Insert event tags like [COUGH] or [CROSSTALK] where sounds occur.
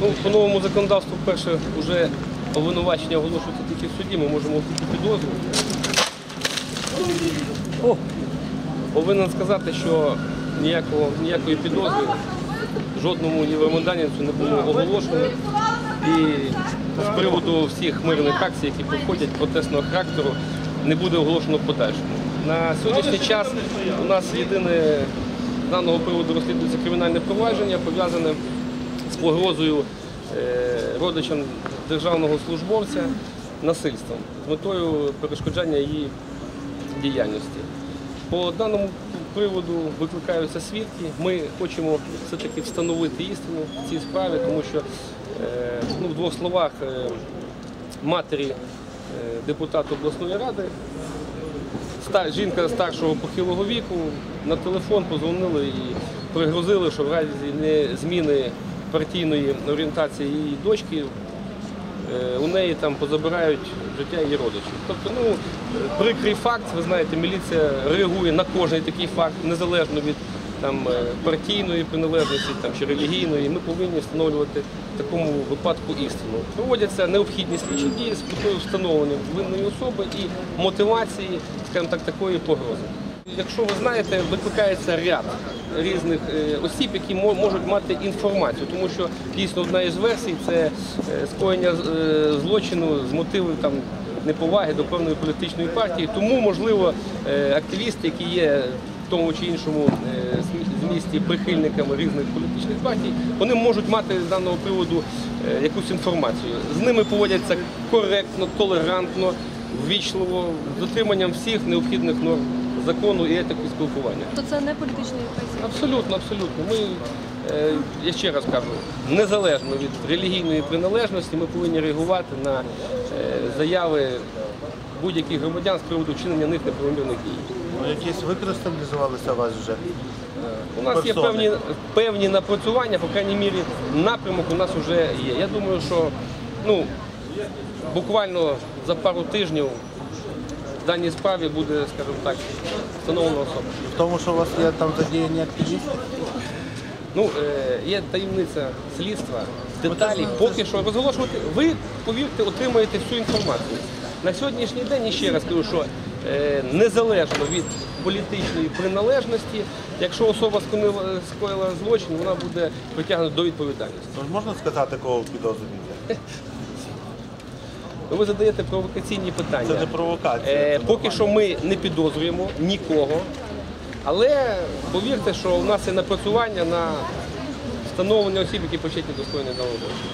Ну, по новому законодавству, перше, вже обвинувачення оголошується тільки в суді, ми можемо тільки підозру. О, повинен сказати, що ніякого, ніякої підозри жодному євромайданівцю не було оголошено. І з приводу всіх мирних акцій, які проходять протестного характеру, не буде оголошено подальшому. На сьогоднішній час у нас єдине з даного приводу розслідується кримінальне провадження, пов'язане з погрозою е, родичам державного службовця насильством з метою перешкоджання її діяльності. По даному приводу викликаються свідки. Ми хочемо все-таки встановити істину в цій справі, тому що е, ну, в двох словах е, матері депутата обласної ради, жінка старшого похилого віку, на телефон позвонили і пригрозили, що в разі не зміни партійної орієнтації її дочки Е, у неї там позабирають життя її родичів. Тобто, ну, прикрий факт, ви знаєте, міліція реагує на кожний такий факт, незалежно від там, е, партійної приналежності там, чи релігійної. Ми повинні встановлювати в такому випадку істину. Проводяться необхідні слідчі дії з метою встановлення винної особи і мотивації, скажімо так, такої погрози. Якщо ви знаєте, викликається ряд різних е, осіб, які можуть мати інформацію, тому що дійсно одна із версій це е, скоєння е, злочину з мотивів там неповаги до певної політичної партії. Тому, можливо, активісти, які є в тому чи іншому змісті прихильниками різних політичних партій, вони можуть мати з даного приводу якусь інформацію. З ними поводяться коректно, толерантно, ввічливо, з дотриманням всіх необхідних норм закону і етики спілкування. То це не політичний репресії. Абсолютно, абсолютно. Ми, е, я ще раз кажу, незалежно від релігійної приналежності, ми повинні реагувати на е, заяви будь-яких громадян з приводу вчинення них неправомірних дій. Ну, якісь викристалізувалися у вас вже? У нас є певні, певні напрацювання, по крайній мірі, напрямок у нас вже є. Я думаю, що ну, буквально за пару тижнів в даній справі буде, скажімо так, встановлена особа. В тому, що у вас є там задіяні активісти? Ну, е, є таємниця слідства, деталі поки що розголошувати. Ви, повірте, отримаєте всю інформацію. На сьогоднішній день і ще раз кажу, що е, незалежно від політичної приналежності, якщо особа скоїла, скоїла злочин, вона буде притягнута до відповідальності. Ну, можна сказати, кого підозрюєте? [LAUGHS] Ну, Ви задаєте провокаційні питання. Це не провокація. Е, це поки що ми не підозрюємо нікого, але повірте, що у нас є напрацювання на встановлення осіб, які почетні до на злочину.